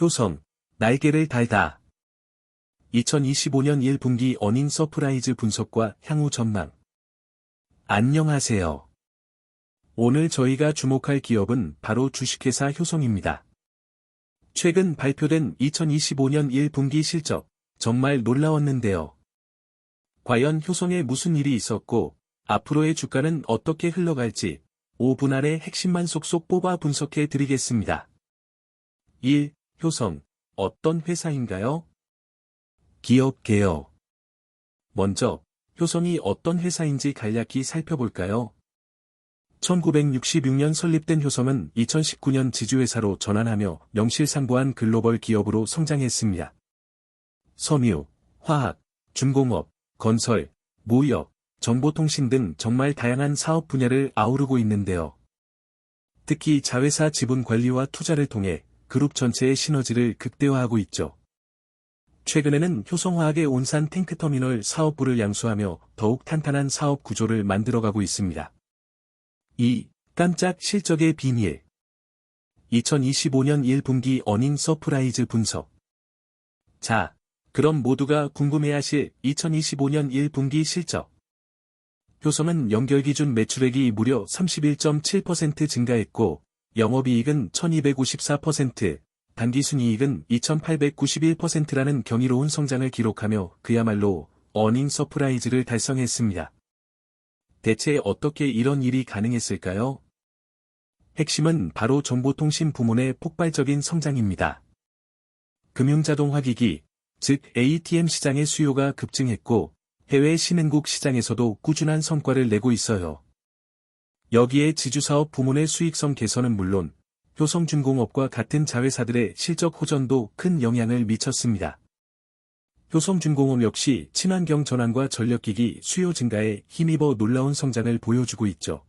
효성, 날개를 달다. 2025년 1분기 어닝 서프라이즈 분석과 향후 전망. 안녕하세요. 오늘 저희가 주목할 기업은 바로 주식회사 효성입니다. 최근 발표된 2025년 1분기 실적, 정말 놀라웠는데요. 과연 효성에 무슨 일이 있었고, 앞으로의 주가는 어떻게 흘러갈지, 5분 안에 핵심만 속속 뽑아 분석해 드리겠습니다. 1. 효성, 어떤 회사인가요? 기업 개요. 먼저, 효성이 어떤 회사인지 간략히 살펴볼까요? 1966년 설립된 효성은 2019년 지주회사로 전환하며 명실상부한 글로벌 기업으로 성장했습니다. 섬유, 화학, 중공업, 건설, 무역, 정보통신 등 정말 다양한 사업 분야를 아우르고 있는데요. 특히 자회사 지분 관리와 투자를 통해 그룹 전체의 시너지를 극대화하고 있죠. 최근에는 효성화학의 온산 탱크터미널 사업부를 양수하며 더욱 탄탄한 사업 구조를 만들어가고 있습니다. 2. 깜짝 실적의 비밀 2025년 1분기 어닝 서프라이즈 분석 자, 그럼 모두가 궁금해하실 2025년 1분기 실적 효성은 연결기준 매출액이 무려 31.7% 증가했고 영업이익은 1254%, 단기순이익은 2891%라는 경이로운 성장을 기록하며 그야말로 어닝 서프라이즈를 달성했습니다. 대체 어떻게 이런 일이 가능했을까요? 핵심은 바로 정보통신 부문의 폭발적인 성장입니다. 금융자동화기기, 즉 ATM 시장의 수요가 급증했고 해외 신흥국 시장에서도 꾸준한 성과를 내고 있어요. 여기에 지주사업 부문의 수익성 개선은 물론 효성중공업과 같은 자회사들의 실적 호전도 큰 영향을 미쳤습니다. 효성중공업 역시 친환경 전환과 전력기기 수요 증가에 힘입어 놀라운 성장을 보여주고 있죠.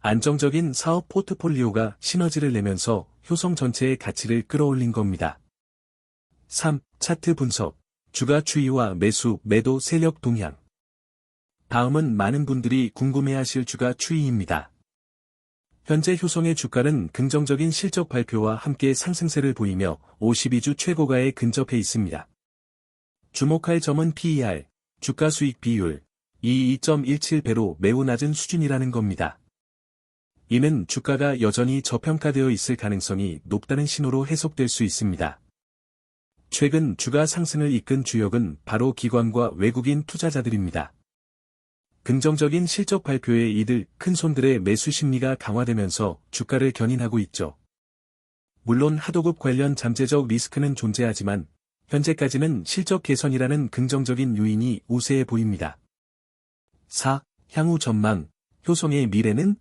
안정적인 사업 포트폴리오가 시너지를 내면서 효성 전체의 가치를 끌어올린 겁니다. 3. 차트 분석, 주가 추이와 매수, 매도 세력 동향. 다음은 많은 분들이 궁금해하실 주가 추이입니다. 현재 효성의 주가는 긍정적인 실적 발표와 함께 상승세를 보이며 52주 최고가에 근접해 있습니다. 주목할 점은 PER, 주가 수익 비율, 이 2.17배로 매우 낮은 수준이라는 겁니다. 이는 주가가 여전히 저평가되어 있을 가능성이 높다는 신호로 해석될 수 있습니다. 최근 주가 상승을 이끈 주역은 바로 기관과 외국인 투자자들입니다. 긍정적인 실적 발표에 이들 큰 손들의 매수 심리가 강화되면서 주가를 견인하고 있죠. 물론 하도급 관련 잠재적 리스크는 존재하지만 현재까지는 실적 개선이라는 긍정적인 요인이 우세해 보입니다. 4. 향후 전망, 효성의 미래는?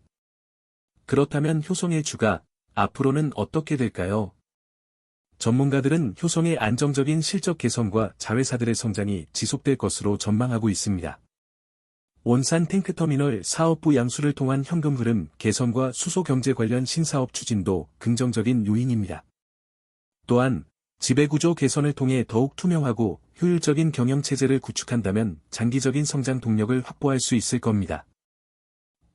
그렇다면 효성의 주가, 앞으로는 어떻게 될까요? 전문가들은 효성의 안정적인 실적 개선과 자회사들의 성장이 지속될 것으로 전망하고 있습니다. 원산 탱크터미널 사업부 양수를 통한 현금 흐름 개선과 수소 경제 관련 신사업 추진도 긍정적인 요인입니다. 또한 지배구조 개선을 통해 더욱 투명하고 효율적인 경영체제를 구축한다면 장기적인 성장 동력을 확보할 수 있을 겁니다.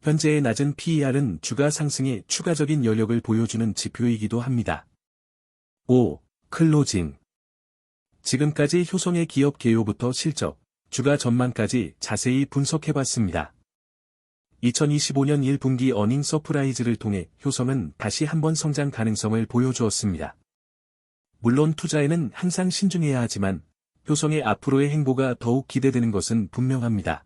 현재의 낮은 PER은 주가 상승에 추가적인 여력을 보여주는 지표이기도 합니다. 5. 클로징 지금까지 효성의 기업 개요부터 실적, 주가 전망까지 자세히 분석해봤습니다. 2025년 1분기 어닝 서프라이즈를 통해 효성은 다시 한번 성장 가능성을 보여주었습니다. 물론 투자에는 항상 신중해야 하지만 효성의 앞으로의 행보가 더욱 기대되는 것은 분명합니다.